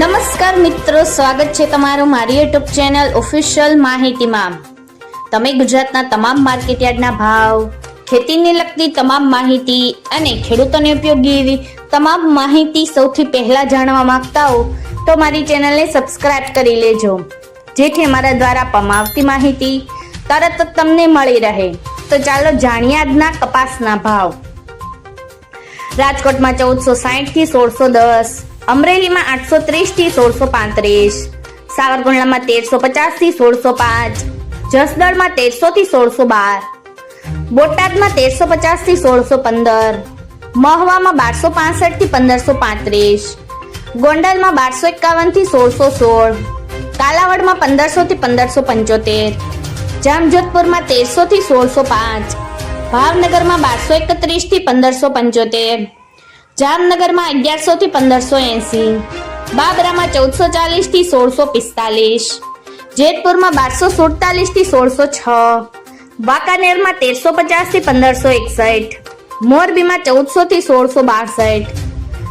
નમસ્કાર મિત્રો, સ્વાગત છે તમારું મારી યુટ્યુબ ચેનલ ઓફિશિયલ માહિતીમાં. તમે ગુજરાતના તમામ માર્કેટયાર્ડના ભાવ, ખેતીને લગતી તમામ માહિતી અને ખેડૂતોને ઉપયોગી એવી તમામ માહિતી સૌથી પહેલા જાણવા માંગતા હો, તો મારી ચેનલને સબસ્ક્રાઇબ કરી લેજો. જેથી અમારા દ્વારા પમાવતી માહિતી તરત જ તમને મળી રહે. તો ચાલો જાણીએ આજના કપાસના ભાવ. રાજકોટમાં ચૌદસો સાહીઠથી સોળસો દસ અમરેલીમાં આઠસો ત્રીસથી સોળસો પાંત્રીસ, સાવરકુંડલામાં તેરસો પચાસથી સોળસો પાંચ, જસદણમાં તેરસો થી સોળસો બાર, બોટાદમાં તેરસો પચાસથી સોળસો પંદર, મહવામાં બારસો પાસઠથી પંદરસો પાંત્રીસ, ગોંડલમાં બારસો એકાવનથી સોળસો સોળ, કાલાવડમાં પંદરસો થી પંદરસો પંચોતેર, જામજોધપુરમાં તેરસો થી સોળસો પાંચ, ભાવનગરમાં બારસો એકત્રીસથી પંદરસો પંચોતેર જામનગરમાં અગિયારસો થી પંદરસો એંસી, બાબરામાં ચૌદસો ચાલીસથી સોળસો પિસ્તાલીસ, જેતપુરમાં બારસો સુડતાલીસથી સોળસો છ, વાંકાનેરમાં તેરસો પચાસથી પંદરસો એકસઠ, મોરબીમાં ચૌદસો થી સોળસો બાસઠ,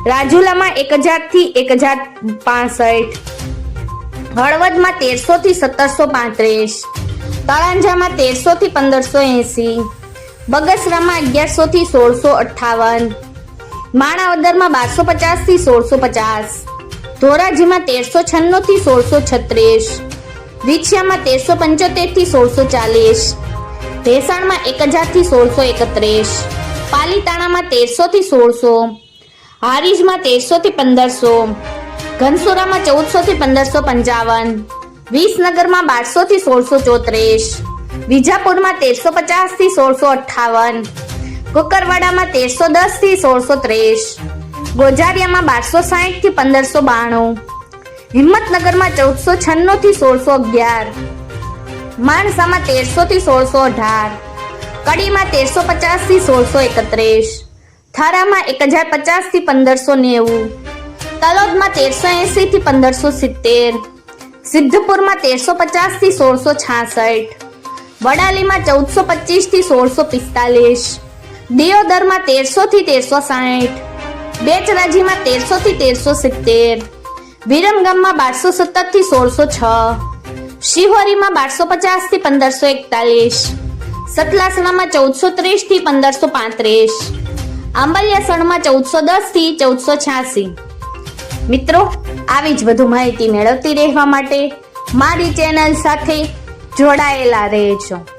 રાજુલામાં એક હજારથી એક હજાર પાસઠ, હળવદમાં તેરસો થી સત્તરસો પાંત્રીસ, તળાંજામાં તેરસો થી પંદરસો એંસી, બગસરામાં અગિયારસો થી સોળસો અઠ્ઠાવન માણાવદરમાં બારસો પચાસથી સોળસો પચાસ. ધોરાજીમાં તેરસો છન્નું થી સોળસો છત્રીસ. વિછિયામાં તેરસો પંચોતેરથી સોળસો ચાલીસ. ભેસાણમાં એક હજારથી સોળસો એકત્રીસ. પાલીતાણામાં તેરસો થી સોળસો. હારીજમાં તેરસો થી પંદરસો. ઘનસુરામાં ચૌદસો થી પંદરસો પંચાવન. વિસનગરમાં બારસો થી સોળસો ચોત્રીસ. વિજાપુરમાં તેરસો પચાસથી સોળસો અઠ્ઠાવન. કુકરવાડામાં તેરસો દસથી સોળસો ત્રીસ, ગોજારિયામાં બારસો સાહીઠથી પંદરસો બાણું, હિંમતનગરમાં ચૌદસો છન્નું થી સોળસો અગિયાર, માણસામાં તેરસો થી સોળસો અઢાર, કડીમાં તેરસો પચાસથી સોળસો એકત્રીસ, થારામાં એક હજાર પચાસથી પંદરસો નેવું, તલોદમાં તેરસો એંસી થી પંદરસો સિત્તેર, સિદ્ધપુરમાં તેરસો પચાસથી સોળસો છાસઠ, વડાલીમાં ચૌદસો પચીસથી સોળસો પિસ્તાલીસ દિયોદરમાં તેરસો થી તેરસો સાઠ બેચરાજીમાં તેરસો થી તેરસો સિત્તેર વિરમગામમાં બારસો સત્તરથી સોળસો છ, શિહોરીમાં બારસો પચાસથી પંદરસો એકતાલીસ, સતલાસણામાં ચૌદસો ત્રીસથી પંદરસો પાંત્રીસ, આંબલિયાસણમાં ચૌદસો દસથી ચૌદસો છ્યાસી. મિત્રો, આવી જ વધુ માહિતી મેળવતી રહેવા માટે મારી ચેનલ સાથે જોડાયેલા રહેજો.